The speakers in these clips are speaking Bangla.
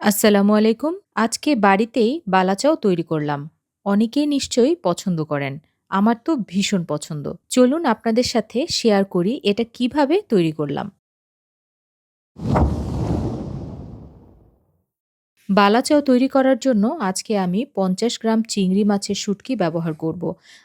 আসসালামু আলাইকুম। আজকে বাড়িতেই বালাচাও তৈরি করলাম। অনেকেই নিশ্চয়ই পছন্দ করেন। আমার তো ভীষণ পছন্দ। চলুন আপনাদের সাথে শেয়ার করি এটা কীভাবে তৈরি করলাম। বালাচাও তৈরি করার জন্য আজকে আমি ৫০ গ্রাম চিংড়ি মাছের শুটকি ব্যবহার করব।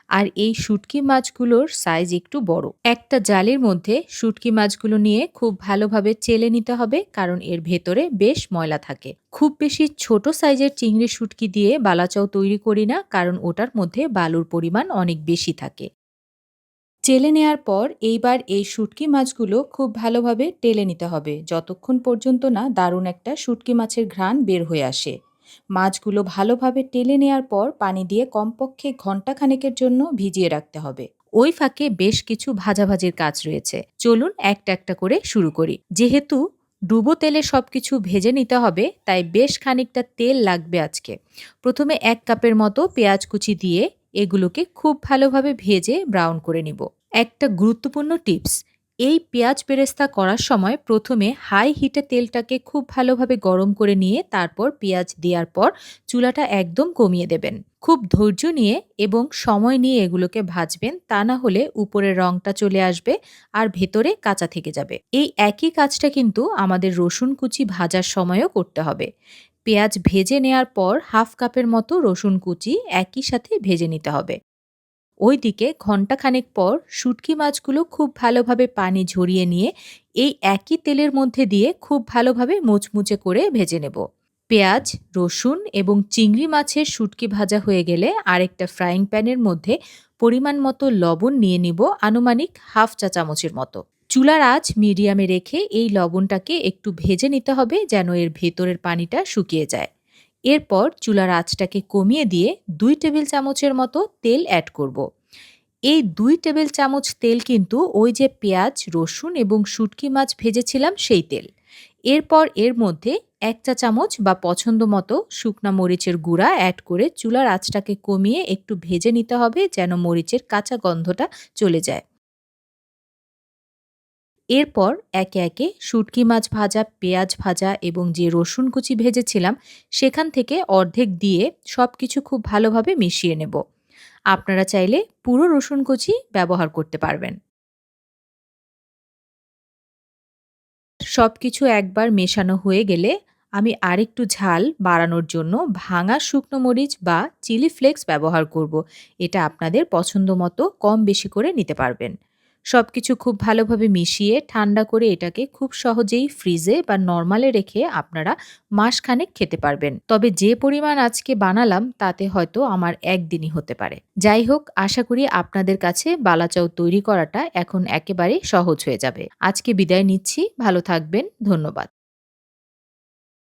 আর এই শুটকি মাছগুলোর সাইজ একটু বড়। একটা জালের মধ্যে শুটকি মাছগুলো নিয়ে খুব ভালোভাবে চেলে নিতে হবে, কারণ এর ভেতরে বেশ ময়লা থাকে। খুব বেশি ছোট সাইজের চিংড়ি শুটকি দিয়ে বালাচাও তৈরি করি না, কারণ ওটার মধ্যে বালুর পরিমাণ অনেক বেশি থাকে। চেলে নেয়ার পর এইবার এই শুটকি মাছগুলো খুব ভালোভাবে টেলে নিতে হবে। যতক্ষণ পর্যন্ত না দারুণ একটা শুটকি মাছের ঘ্রাণ বের হয়ে আসে। মাছগুলো ভালোভাবে টেলে নেয়ার পর পানি দিয়ে কমপক্ষে ঘণ্টা খানেকের জন্য ভিজিয়ে রাখতে হবে। ওই ফাঁকে বেশ কিছু ভাজাভাজির কাজ রয়েছে। চলুন একটা একটা করে শুরু করি। যেহেতু ডুবো তেলে সব কিছু ভেজে নিতে হবে, তাই বেশ খানিকটা তেল লাগবে আজকে। প্রথমে এক কাপের মতো পেঁয়াজ কুচি দিয়ে এগুলোকে খুব ভালোভাবে ভেজে ব্রাউন করে নিব। একটা গুরুত্বপূর্ণ টিপস। এই পেঁয়াজ বেরেস্তা করার সময় প্রথমে হাই হিটে তেলটাকে খুব ভালোভাবে গরম করে নিয়ে তারপর পেঁয়াজ দেওয়ার পর চুলাটা একদম কমিয়ে দেবেন। খুব ধৈর্য নিয়ে এবং সময় নিয়ে এগুলোকে ভাজবেন, তা না হলে উপরের রংটা চলে আসবে আর ভেতরে কাঁচা থেকে যাবে। এই একই কাজটা কিন্তু আমাদের রসুন কুচি ভাজার সময়ও করতে হবে। পেঁয়াজ ভেজে নেয়ার পর হাফ কাপের মতো রসুন কুচি একই সাথে ভেজে নিতে হবে। ওইদিকে ঘণ্টাখানেক পর শুটকি মাছগুলো খুব ভালোভাবে পানি ঝরিয়ে নিয়ে এই একই তেলের মধ্যে দিয়ে খুব ভালোভাবে মুচমুচে করে ভেজে নেব। পেঁয়াজ, রসুন এবং চিংড়ি মাছের শুটকি ভাজা হয়ে গেলে আরেকটা ফ্রাইং প্যানের মধ্যে পরিমাণ মতো লবণ নিয়ে নিব আনুমানিক হাফ চা চামচের মতো। চুলার আঁচ মিডিয়ামে রেখে এই লবণটাকে একটু ভেজে নিতে হবে যেন এর ভেতরের পানিটা শুকিয়ে যায়। এরপর চুলার আঁচটাকে কমিয়ে দিয়ে দুই টেবিল চামচের মতো তেল অ্যাড করব। এই দুই টেবিল চামচ তেল কিন্তু ওই যে পেঁয়াজ, রসুন এবং শুটকি মাছ ভেজেছিলাম সেই তেল এরপর এর মধ্যে এক চা চামচ বা পছন্দ মতো শুকনা মরিচের গুঁড়া অ্যাড করে চুলার আঁচটাকে কমিয়ে একটু ভেজে নিতে হবে যেন মরিচের কাঁচা গন্ধটা চলে যায় এরপর একে একে শুটকি মাছ ভাজা, পেঁয়াজ ভাজা এবং যে রসুন কুচি ভেজেছিলাম, সেখান থেকে অর্ধেক দিয়ে সব কিছু খুব ভালোভাবে মিশিয়ে নেব। আপনারা চাইলে পুরো রসুন কুচি ব্যবহার করতে পারবেন। সব কিছু একবার মেশানো হয়ে গেলে আমি আরেকটু ঝাল বাড়ানোর জন্য ভাঙা শুকনো মরিচ বা চিলি ফ্লেক্স ব্যবহার করব। এটা আপনাদের পছন্দ মতো কম বেশি করে নিতে পারবেন। সব কিছু খুব ভালোভাবে মিশিয়ে ঠান্ডা করে এটাকে খুব সহজেই ফ্রিজে বা নর্মালে রেখে আপনারা মাসখানেক খেতে পারবেন। তবে যে পরিমাণ আজকে বানালাম, তাতে হয়তো আমার একদিনই হতে পারে। যাই হোক, আশা করি আপনাদের কাছে বালাচাও তৈরি করাটা এখন একেবারে সহজ হয়ে যাবে। আজকে বিদায় নিচ্ছি, ভালো থাকবেন, ধন্যবাদ।